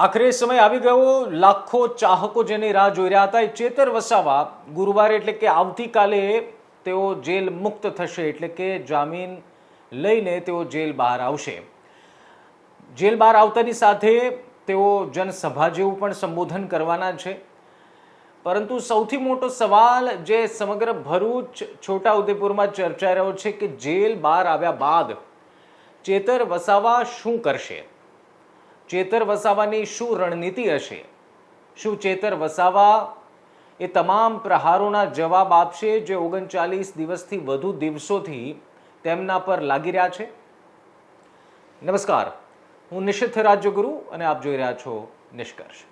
આખરે સમય આવી ગયો. લાખો ચાહકો જેની રાહ જોઈ રહ્યા હતા. એ ચેતર વસાવા ગુરુવારે એટલે કે આવતીકાલે તેઓ જેલ મુક્ત થશે. એટલે કે જામીન લઈને તેઓ જેલ બહાર આવશે. જેલ બહાર આવતાની સાથે તેઓ જનસભા જેવું પણ સંબોધન કરવાના છે. પરંતુ સૌથી મોટો સવાલ જે સમગ્ર ભરૂચ, છોટાઉદેપુરમાં ચર્ચાઈ રહ્યો છે કે જેલ બહાર આવ્યા બાદ ચેતર વસાવા શું કરશે? ચેતર વસાવાની શું રણનીતિ હશે? શું ચેતર વસાવા એ તમામ પ્રહારોના જવાબ આપશે જે ઓગણચાલીસ દિવસથી વધુ દિવસોથી તેમના પર લાગી રહ્યા છે? નમસ્કાર. હું નિશિથ રાજ્યગુરુ અને આપ જોઈ રહ્યા છો નિષ્કર્ષ.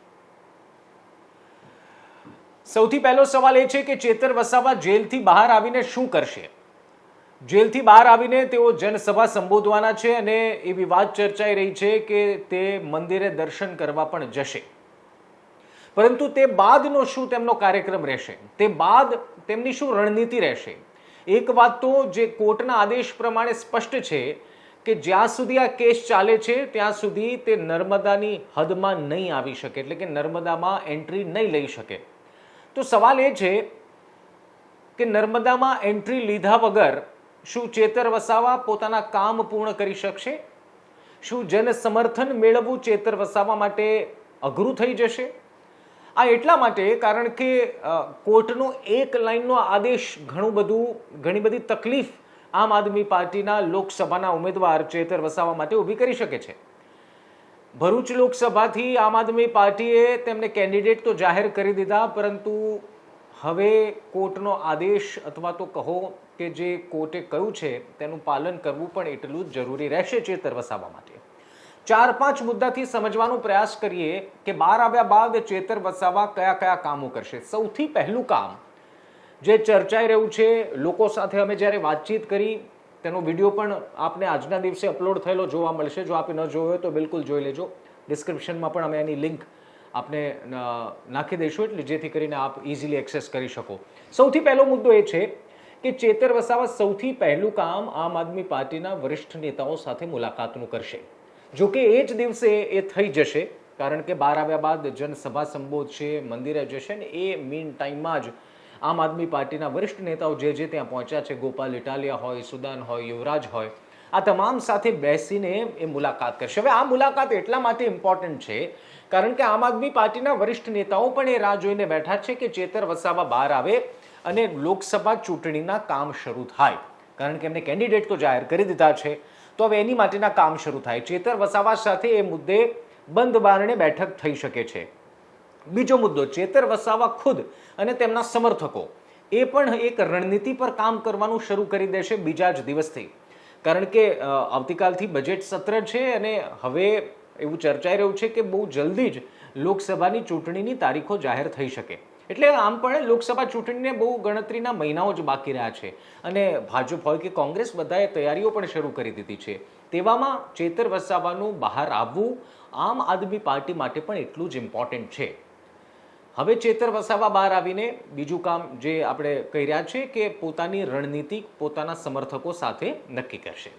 સૌથી પહેલો સવાલ એ છે કે ચેતર વસાવા જેલથી બહાર આવીને શું કરશે? જેલથી બહાર આવીને તેઓ જનસભા સંબોધવાના છે અને એવી વાત ચર્ચાઈ રહી છે કે તે મંદિરે દર્શન કરવા પણ જશે. પરંતુ તે બાદનો શું તેમનો કાર્યક્રમ રહેશે? તે બાદ તેમની શું રણનીતિ રહેશે? એક વાત તો જે કોર્ટના આદેશ પ્રમાણે સ્પષ્ટ છે કે જ્યાં સુધી આ કેસ ચાલે છે, ત્યાં સુધી તે નર્મદાની હદમાં નહીં આવી શકે, એટલે કે નર્મદામાં એન્ટ્રી નહીં લઈ શકે. તો સવાલ એ છે કે નર્મદામાં એન્ટ્રી લીધા વગર શું ચેતર વસાવા પોતાના કામ પૂર્ણ કરી શકશે? શું જન સમર્થન મેળવવું ચેતર વસાવા માટે અઘરું થઈ જશે? આ એટલા માટે કારણ કે કોર્ટનો એક લાઈનનો આદેશ ઘણું બધું, ઘણી બધી તકલીફ આમ આદમી પાર્ટીના લોકસભાના ઉમેદવાર ચેતર વસાવા માટે ઊભી કરી શકે છે. ભરૂચ લોકસભાથી આમ આદમી પાર્ટીએ તેમને કેન્ડિડેટ તો જાહેર કરી દીધા, પરંતુ હવે કોર્ટનો આદેશ અથવા તો કહો કે જે કોર્ટે કહ્યું છે, તેનું પાલન કરવું પણ એટલું જ જરૂરી રહેશે ચેતર વસાવા માટે. ચાર પાંચ મુદ્દાથી સમજવાનો પ્રયાસ કરીએ કે બહાર આવ્યા બાદ ચેતર વસાવા કયા કયા કામો કરશે. સૌથી પહેલું કામ જે ચર્ચાઈ રહ્યું છે, લોકો સાથે અમે જ્યારે વાતચીત કરી, તેનો વીડિયો પણ આપને આજના દિવસે અપલોડ થયેલો જોવા મળશે. જો આપે ન જોયો તો બિલકુલ જોઈ લેજો. ડિસ્ક્રિપ્શનમાં પણ અમે એની લિંક આપને નાખી દઈશું એટલે જેથી કરીને આપ ઇઝીલી એક્સેસ કરી શકો. સૌથી પહેલો મુદ્દો એ છે કે ચેતર વસાવા સૌથી પહેલું કામ આમ આદમી પાર્ટીના વરિષ્ઠ નેતાઓ સાથે મુલાકાતનું કરશે. જો કે એ જ દિવસે એ થઈ જશે, કારણ કે બહાર આવ્યા બાદ જનસભા સંબોધશે, મંદિરે જશે ને એ મીન ટાઈમમાં જ આમ આદમી પાર્ટીના વરિષ્ઠ નેતાઓ જે જે ત્યાં પહોંચ્યા છે, ગોપાલ ઇટાલિયા હોય, સુદાન હોય, યુવરાજ હોય, આ તમામ સાથે બેસીને એ મુલાકાત કરશે. હવે આ મુલાકાત એટલા માટે ઇમ્પોર્ટન્ટ છે કારણ કે આમ આદમી પાર્ટીના વરિષ્ઠ નેતાઓ પણ એ રાહ જોઈને બેઠા છે કે ચેતર વસાવા બહાર આવે અને લોકસભા ચૂંટણીના કામ શરૂ થાય. કારણ કે એમને કેન્ડિડેટ તો જાહેર કરી દીધા છે. તો હવે એની માટેના કામ શરૂ થાય. ચેતર વસાવા સાથે એ મુદ્દે બંધ બારણે બેઠક થઈ શકે છે. બીજો મુદ્દો, ચેતર વસાવા ખુદ અને તેમના સમર્થકો એ પણ એક રણનીતિ પર કામ કરવાનું શરૂ કરી દેશે બીજા જ દિવસથી. કારણ કે આવતીકાલથી બજેટ સત્ર છે અને હવે એવું ચર્ચાઈ રહ્યું છે કે બહુ જલ્દી જ લોકસભાની ચૂંટણીની તારીખો જાહેર થઈ શકે. એટલે આમ પણ લોકસભા ચૂંટણીને બહુ ગણતરીના મહિનાઓ જ બાકી રહ્યા છે. અને ભાજપ હોય કે કોંગ્રેસ બધાએ તૈયારીઓ પણ શરૂ કરી દીધી છે. તેવામાં ચેતર વસાવાનું બહાર આવવું આમ આદમી પાર્ટી માટે પણ એટલું જ ઇમ્પોર્ટન્ટ છે. હવે ચેતર વસાવા બહાર આવીને બીજું કામ જે આપણે કહી રહ્યા છે કે પોતાની રણનીતિ પોતાના સમર્થકો સાથે નક્કી કરશે.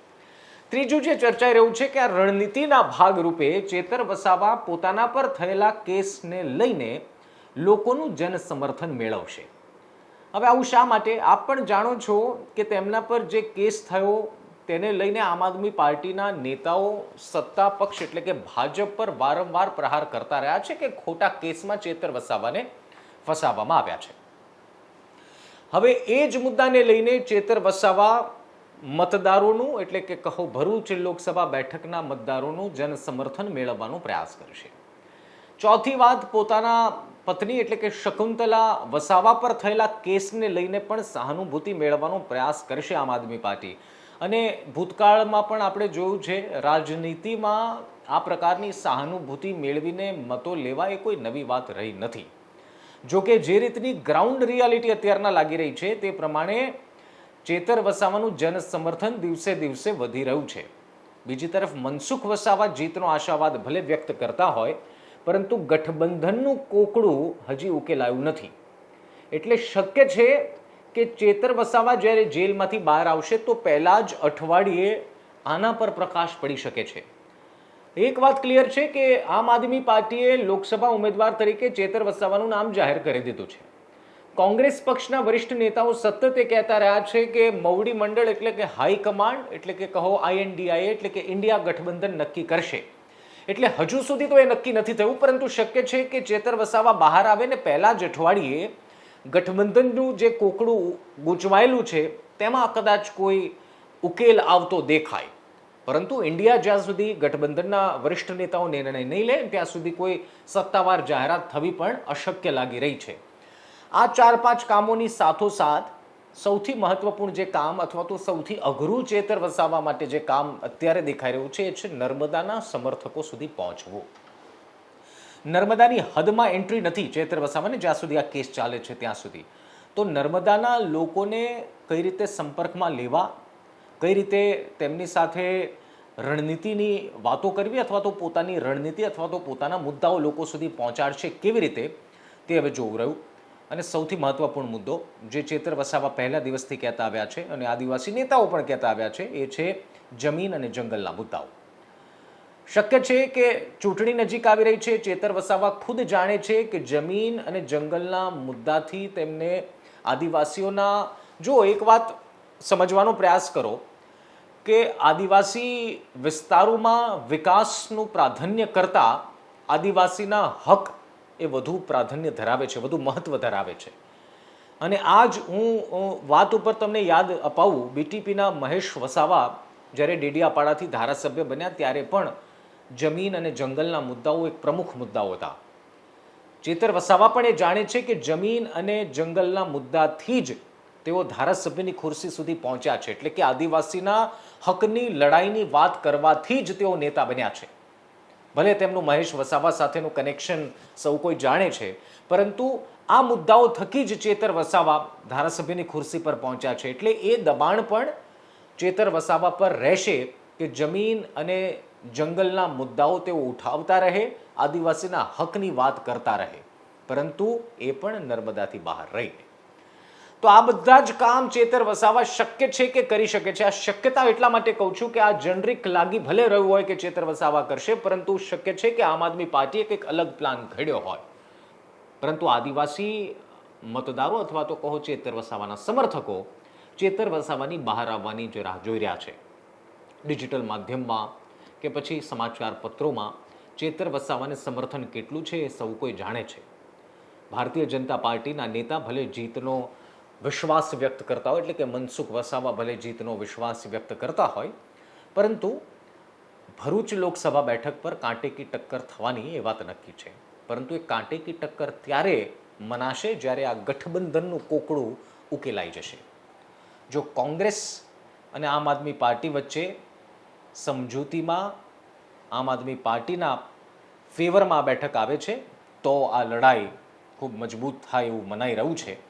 ત્રીજું જે ચર્ચાઈ રહ્યું છે કે આ રણનીતિના ભાગરૂપે ચેતર વસાવા પોતાના પર થયેલા કેસને લઈને લોકોનું જન સમર્થન મેળવશે. હવે આવું શા માટે? આપ પણ જાણો છો કે તેમના પર જે કેસ થયો, તેને લઈને આમ આદમી પાર્ટીના નેતાઓ સત્તા પક્ષ એટલે કે ભાજપ પર વારંવાર પ્રહાર કરતા રહ્યા છે કે ખોટા કેસમાં ચેતર વસાવાને ફસાવવામાં આવ્યા છે. હવે એ જ મુદ્દાને લઈને ચેતર વસાવા મતદારોનું, એટલે કે કહો ભરૂચ લોકસભા બેઠકના મતદારોનું જનસમર્થન મેળવવાનો પ્રયાસ કરશે. ચોથી વાત, પોતાના પત્ની એટલે કે શકુંતલા વસાવા પર થયેલા કેસને લઈને પણ સહાનુભૂતિ મેળવવાનો પ્રયાસ કરશે આમ આદમી પાર્ટી. અને ભૂતકાળમાં પણ આપણે જોયું છે, રાજનીતિમાં આ પ્રકારની સહાનુભૂતિ મેળવીને મતો લેવા એ કોઈ નવી વાત રહી નથી. જોકે જે રીતની ગ્રાઉન્ડ રિયાલિટી અત્યારના લાગી રહી છે, તે પ્રમાણે ચેતર વસાવાનું જન સમર્થન દિવસે દિવસે વધી રહ્યું છે. બીજી તરફ મનસુખ વસાવા જીતનો આશાવાદ ભલે વ્યક્ત કરતા હોય, પરંતુ ગઠબંધનનું કોકડું હજી ઉકેલાયું નથી. એટલે શક્ય છે કે ચેતર વસાવા જ્યારે જેલમાંથી બહાર આવશે તો પહેલાં જ અઠવાડિયે આના પર પ્રકાશ પડી શકે છે. એક વાત ક્લિયર છે કે આમ આદમી પાર્ટીએ લોકસભા ઉમેદવાર તરીકે ચેતર વસાવાનું નામ જાહેર કરી દીધું છે. કોંગ્રેસ પક્ષના વરિષ્ઠ નેતાઓ સતત એ કહેતા રહ્યા છે કે મવડી મંડળ એટલે કે હાઈકમાન્ડ એટલે કે કહો આઈએનડીઆઈએ એટલે કે ઇન્ડિયા ગઠબંધન નક્કી કરશે. એટલે હજુ સુધી તો એ નક્કી નથી થયું, પરંતુ શક્ય છે કે ચેતર વસાવા બહાર આવે ને પહેલા જ અઠવાડિયે ગઠબંધનનું જે કોકડું ગૂંચવાયેલું છે, તેમાં કદાચ કોઈ ઉકેલ આવતો દેખાય. પરંતુ ઇન્ડિયા જ્યાં સુધી ગઠબંધનના વરિષ્ઠ નેતાઓ નિર્ણય નહીં લે, ત્યાં સુધી કોઈ સત્તાવાર જાહેરાત થવી પણ અશક્ય લાગી રહી છે. આ ચાર પાંચ કામોની સાથોસાથ સૌથી મહત્વપૂર્ણ જે કામ અથવા તો સૌથી અઘરું ચેતર વસાવવા માટે જે કામ અત્યારે દેખાઈ રહ્યું છે, એ છે નર્મદાના સમર્થકો સુધી પહોંચવું. નર્મદાની હદમાં એન્ટ્રી નથી ચેતર વસાવાને જ્યાં સુધી આ કેસ ચાલે છે ત્યાં સુધી. તો નર્મદાના લોકોને કઈ રીતે સંપર્કમાં લેવા, કઈ રીતે તેમની સાથે રણનીતિની વાતો કરવી અથવા તો પોતાની રણનીતિ અથવા તો પોતાના મુદ્દાઓ લોકો સુધી પહોંચાડશે, કેવી રીતે, તે હવે જોવું રહ્યું. અને સૌથી મહત્વપૂર્ણ મુદ્દો જે ચેતર વસાવા પહેલા દિવસથી કહેતા આવ્યા છે અને આદિવાસી નેતાઓ પણ કહેતા આવ્યા છે, એ છે જમીન અને જંગલના મુદ્દાઓ. શક્ય છે કે ચૂંટણી નજીક આવી રહી છે, ચેતર વસાવા ખુદ જાણે છે કે જમીન અને જંગલના મુદ્દાથી તેમને આદિવાસીઓના, જો એક વાત સમજવાનો પ્રયાસ કરો કે આદિવાસી વિસ્તારોમાં વિકાસનું પ્રાધાન્ય કરતાં આદિવાસીના હક એ વધુ પ્રાધાન્ય ધરાવે છે, વધુ મહત્વ ધરાવે છે. અને આજ હું વાત ઉપર તમને યાદ અપાવું, બીટીપીના મહેશ વસાવા જ્યારે ડેડિયાપાડાથી ધારાસભ્ય બન્યા ત્યારે પણ જમીન અને જંગલના મુદ્દાઓ એક પ્રમુખ મુદ્દાઓ હતા. ચેતર વસાવા પણ એ જાણે છે કે જમીન અને જંગલના મુદ્દાથી જ તેઓ ધારાસભ્યની ખુરશી સુધી પહોંચ્યા છે, એટલે કે આદિવાસીના હકની લડાઈની વાત કરવાથી જ તેઓ નેતા બન્યા છે. ભલે તેમનું મહેશ વસાવા સાથેનું કનેક્શન સૌ કોઈ જાણે છે, પરંતુ આ મુદ્દાઓ થકી જ ચેતર વસાવા ધારાસભ્યની ખુરશી પર પહોંચ્યા છે. એટલે એ દબાણ પણ ચેતર વસાવા પર રહેશે કે જમીન અને જંગલના મુદ્દાઓ તેઓ ઉઠાવતા રહે, આદિવાસીના હકની વાત કરતા રહે. પરંતુ એ પણ નર્મદાથી બહાર રહીને તો આ બધા જ કામ ચેતર વસાવા શક્ય છે કે કરી શકે છે? આ શક્યતા એટલા માટે કહું છું કે આ જનરિક લાગી ભલે રહ્યું હોય કે ચેતર વસાવા કરશે, પરંતુ શક્ય છે કે આમ આદમી પાર્ટીએ કંઈક અલગ પ્લાન ઘડ્યો હોય. પરંતુ આદિવાસી મતદારો અથવા તો કહો ચેતર વસાવાના સમર્થકો, ચેતર વસાવાની બહાર આવવાની જે રાહ જોઈ રહ્યા છે ડિજિટલ માધ્યમમાં કે પછી સમાચાર પત્રોમાં, ચેતર વસાવાને સમર્થન કેટલું છે એ સૌ કોઈ જાણે છે. ભારતીય જનતા પાર્ટીના નેતા ભલે જીતનો વિશ્વાસ વ્યક્ત કરતા હોય, એટલે કે મનસુખ વસાવા ભલે જીતનો વિશ્વાસ વ્યક્ત કરતા હોય, પરંતુ ભરૂચ લોકસભા બેઠક પર કાંટેકી ટક્કર થવાની એ વાત નક્કી છે. પરંતુ એ કાંટેકી ટક્કર ત્યારે મનાશે જ્યારે આ ગઠબંધનનું કોકડું ઉકેલાઈ જશે. જો કોંગ્રેસ અને આમ આદમી પાર્ટી વચ્ચે સમજૂતીમાં આમ આદમી પાર્ટીના ફેવરમાં બેઠક આવે છે, તો આ લડાઈ ખૂબ મજબૂત થાય એવું મનાઈ રહ્યું છે.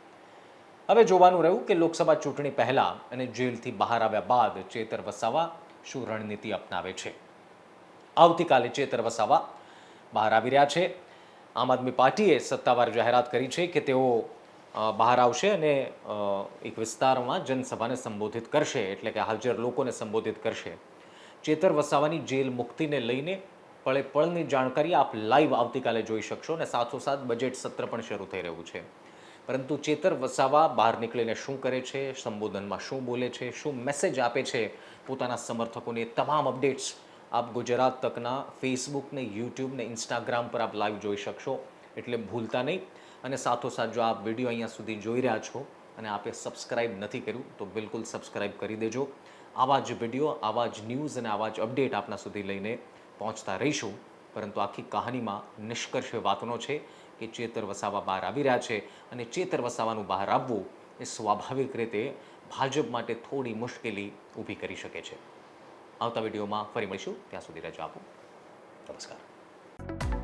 હવે જોવાનું રહ્યું કે લોકસભા ચૂંટણી પહેલાં અને જેલથી બહાર આવ્યા બાદ ચેતર વસાવા શું રણનીતિ અપનાવે છે? આવતીકાલે ચેતર વસાવા બહાર આવી રહ્યા છે. આમ આદમી પાર્ટીએ સત્તાવાર જાહેરાત કરી છે કે તેઓ બહાર આવશે અને એક વિસ્તારમાં જનસભાને સંબોધિત કરશે, એટલે કે હાજર લોકોને સંબોધિત કરશે. ચેતર વસાવાની જેલ મુક્તિને લઈને પળે પળની જાણકારી આપ લાઈવ આવતીકાલે જોઈ શકશો અને સાથોસાથ બજેટ સત્ર પણ શરૂ થઈ રહ્યું છે. પરંતુ ચેતર વસાવા બહાર નીકળીને શું કરે છે? સંબોધનમાં શું બોલે છે? શું મેસેજ આપે છે? પોતાના સમર્થકોને તમામ અપડેટ્સ આપ ગુજરાત તકના ફેસબુક ને યુટ્યુબ ને ઇન્સ્ટાગ્રામ પર આપ લાઈવ જોઈ શકશો. એટલે ભૂલતા નહીં. અને સાથોસાથ જો આપ વીડિયો અહીંયા સુધી જોઈ રહ્યા છો અને આપે સબસ્ક્રાઇબ નથી કર્યું, તો બિલકુલ સબસ્ક્રાઇબ કરી દેજો. આવા જ વીડિયો આવા જ ન્યૂઝ અને આવા જ અપડેટ આપના સુધી લઈને પહોંચતા રહીશું. પરંતુ આખી કહાનીમાં નિષ્કર્ષ વાતનો છે કે ચેતર વસાવા બહાર આવી રહ્યા છે અને ચેતર વસાવાનું બહાર આવવું એ સ્વાભાવિક રીતે ભાજપ માટે થોડી મુશ્કેલી ઊભી કરી શકે છે. આવતા વિડીયોમાં ફરી મળીશું. ત્યાં સુધી રજા આપું. નમસ્કાર.